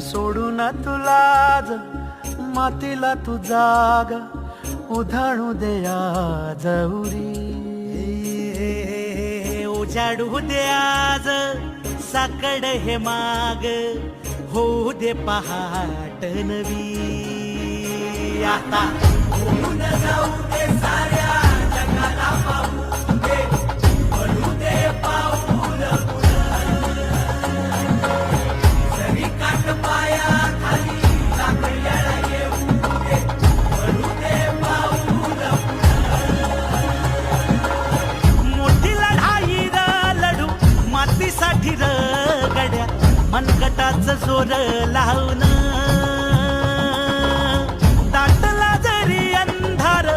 सोडू तुला तुलाज मातीला तू जाग उधाणू दे आज उरी. उजाडू दे आज साकड हे माग होऊ दे पहाट नवी. आता जाऊ मनगटाच सोर लावून